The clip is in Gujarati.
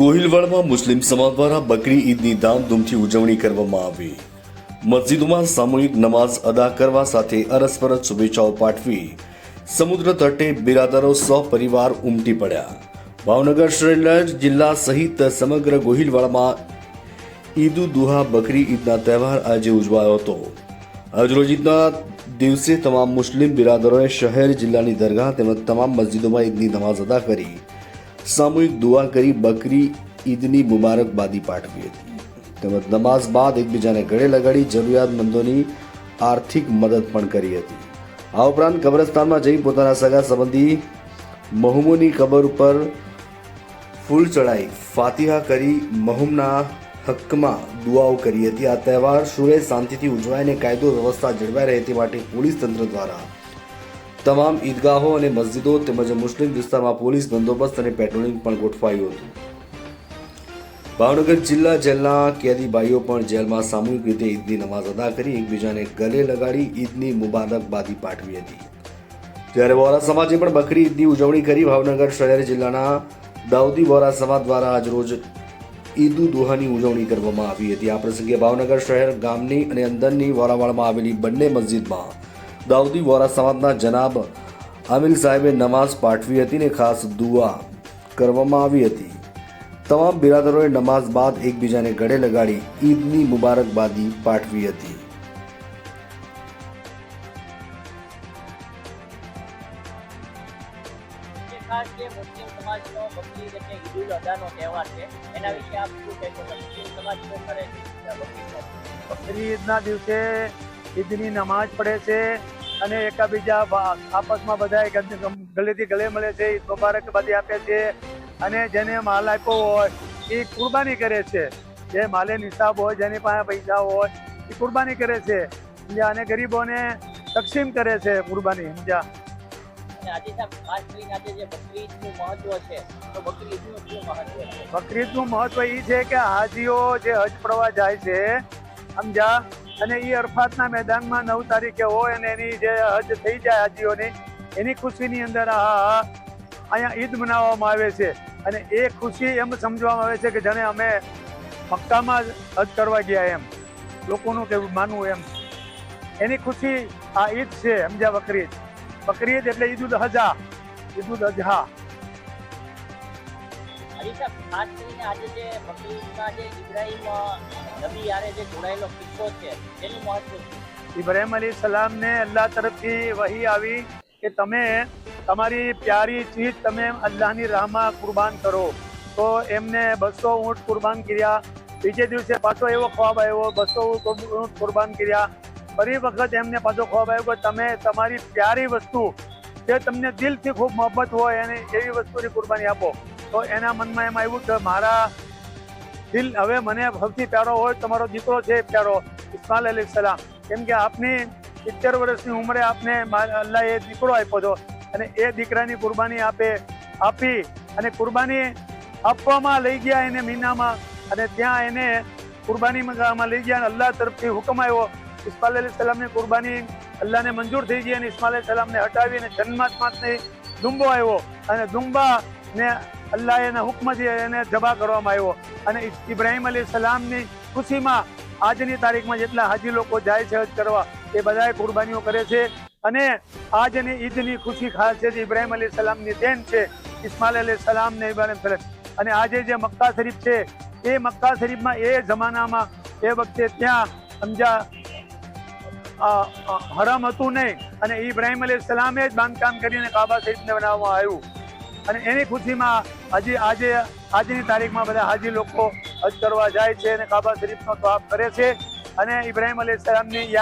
ગોહિલવાડમાં મુસ્લિમ સમાજ દ્વારા બકરી ઈદની ધામધૂમથી ઉજવણી કરવામાં આવી. મસ્જિદોમાં સામૂહિક નમાઝ અદા કરવા સાથે અરસપરસ શુભેચ્છાઓ પાઠવી સમુદ્ર તટે બિરાદરો સપરિવાર ઉમટી પડ્યા. ભાવનગર શહેર જિલ્લા સહિત સમગ્ર ગોહિલવાડમાં ઈદ દુહા બકરી ઈદના તહેવાર આજે ઉજવાયો હતો. આજરોજ ઈદના દિવસે તમામ મુસ્લિમ બિરાદરોએ શહેર, જિલ્લાની દરગાહ તેમજ તમામ મસ્જિદોમાં ઈદની નમાઝ અદા કરી સામૂહિક દુઆ કરી બકરી ઈદની મુબારકબાદી પાઠવી હતી. તેમજ નમાઝ બાદ એકબીજાને ગળે લગાડી જરૂરિયાતમંદોની આર્થિક મદદ પણ કરી હતી. આ ઉપરાંત કબ્રસ્તાનમાં જઈ પોતાના સગા સંબંધી મહુમોની કબર ઉપર ફૂલ ચડાઈ ફાતિહા કરી મહુમના હકમાં દુઆઓ કરી હતી. આ તહેવાર સુરે શાંતિથી ઉજવાય અને કાયદો વ્યવસ્થા જળવાઈ રહે તે માટે પોલીસ તંત્ર દ્વારા તમામ ઈદગાહો અને મસ્જિદો તેમજ મુસ્લિમ વિસ્તારમાં પોલીસ બંદોબસ્ત અને પેટ્રોલિંગ પણ ગોઠવાયું હતું. ભાવનગર જિલ્લા જેલના કેદી ભાઈઓ પણ જેલમાં સામૂહિક રીતે ઈદની નમાઝ અદા કરી એકબીજાને ગલે લગાડી ઈદની મુબારકબાદી પાઠવી હતી. ત્યારે વોરા સમાજે પણ બકરી ઈદની ઉજવણી કરી. ભાવનગર શહેર જિલ્લાના દાઉદી વોરા સમાજ દ્વારા આજરોજ ઈદ દુહાની ઉજવણી કરવામાં આવી હતી. આ પ્રસંગે ભાવનગર શહેર ગામની અને અંદરની વોરાવાડમાં આવેલી બંને મસ્જિદમાં દાઉદી વોરા સમાજના જનાબ આમિલ સાહેબે નમાઝ પાઠવી હતી ને ખાસ દુઆ કરવામાં આવી હતી. તમામ બિરાદરોએ નમાઝ બાદ એકબીજાને ગળે લગાડી ઈદની મુબારકબાદી પાઠવી હતી. ખાસ જે મુસ્લિમ સમાજનો બકરીદ એટલે ઈદ ઉલ અદાનો તહેવાર છે એના વિશે આપ શું કહેશો? મુસ્લિમ સમાજ શું કરે છે? બકરીદનો? બકરી ઈદના દિવસે ઈદની નમાઝ પડે છે અને એકાબીજા આપસમાં બધા ગલેથી ગલે મળે છે ઈદ મુબારકબાદી આપે છે અને જેને માલ આપ્યો હોય એ કુરબાની કરે છે. જે માલે નિસાબ હોય જેની પાસે પૈસા હોય એ કુરબાની કરે છે. સમજ્યા? અને ગરીબોને તકસીમ કરે છે કુરબાની સમજ્યા? બકરીદનું મહત્વ છે તો મહત્વ બકરીદનું મહત્વ એ છે કે હાજીઓ જે હજ પ્રવાહ જાય છે સમજ્યા? અને એ અરફાતના મેદાનમાં નવ તારીખે હોય અને એની જે હજ થઈ જાય હાજીઓની, એની ખુશીની અંદર આ અહીંયા ઈદ મનાવવામાં આવે છે. અને એ ખુશી એમ સમજવામાં આવે છે કે જાણે અમે મક્કામાં હજ કરવા ગયા એમ. લોકોનું કેવું માનવું એમ. એની ખુશી આ ઈદ છે સમજ્યા બકરીદ. બકરીદ એટલે ઈદ ઉલ હજા. ઈદ ઉલ અજહા સાહેબ ખાસ કરીને આજે જે બકરીદમાં જે ઇબ્રાહિમ નબી યારે જે જોડાયેલો કિસ્સો છે તેનું મહત્વ ઇબ્રાહિમ અલી સલામને અલ્લાહ તરફથી વહી આવી કે તમે તમારી પ્યારી ચીજ તમે અલ્લાહની રાહમાં કુરબાન કરો. તો એમને બસો ઊંટ કુરબાન કર્યા. બીજે દિવસે પાછો એવો ખ્વાબ આવ્યો, બસો ઊંટ કુરબાન કર્યા. ફરી વખત એમને પાછો ખ્વાબ આવ્યો કે તમે તમારી પ્યારી વસ્તુ જે તમને દિલથી ખૂબ મોહબ્બત હોય અને એવી વસ્તુની કુરબાની આપો. તો એના મનમાં એમ આવ્યું કે મારા દિલ હવે મને સૌથી પ્યારો હોય તમારો દીકરો છે પ્યારો, ઇસ્માલ અલી સલામ. કેમ કે આપની સિત્તેર વર્ષની ઉંમરે આપને અલ્લાહે દીકરો આપ્યો હતો અને એ દીકરાની કુરબાની આપે, આપી અને કુરબાની આપવામાં લઈ ગયા એને મીનામાં અને ત્યાં એને કુરબાની માં લઈ ગયા અને અલ્લાહ તરફથી હુકમ આવ્યો. ઇસ્માલ અલી સલામની કુરબાની અલ્લાહને મંજૂર થઈ ગઈ અને ઇસ્માલ અલી સલામને હટાવી અને જન્માત્માની દુંબો આવ્યો અને દુંબા ને અલ્લાહ એના હુકમથી એને જબા કરવામાં આવ્યો. અને ઇબ્રાહીમ અલી સલામની ખુશીમાં આજની તારીખમાં જેટલા હાજી લોકો જાય છે હજ કરવા એ બધાએ કુરબાનીઓ કરે છે. અને આજની ઈદની ખુશી ખાસ છે જે ઇબ્રાહીમ અલી સલામની દેન છે ઇસ્માલ અલી સલામ ઇબ્રાહીમ અને આજે જે મક્કા શરીફ છે એ મક્કા શરીફમાં એ જમાનામાં એ વખતે ત્યાં સમજા અ, હતું નહીં. અને ઇબ્રાહીમ અલી સલામે જ બાંધકામ કરીને કાબા શરીફને બનાવવામાં આવ્યું. અને એની ખુશીમાં હજી આજે, આજની તારીખમાં બધા હાજી લોકો હજ કરવા જાય છે અને કાબા શરીફનો તવાફ કરે છે. અને ઇબ્રાહિમ અલી સલામની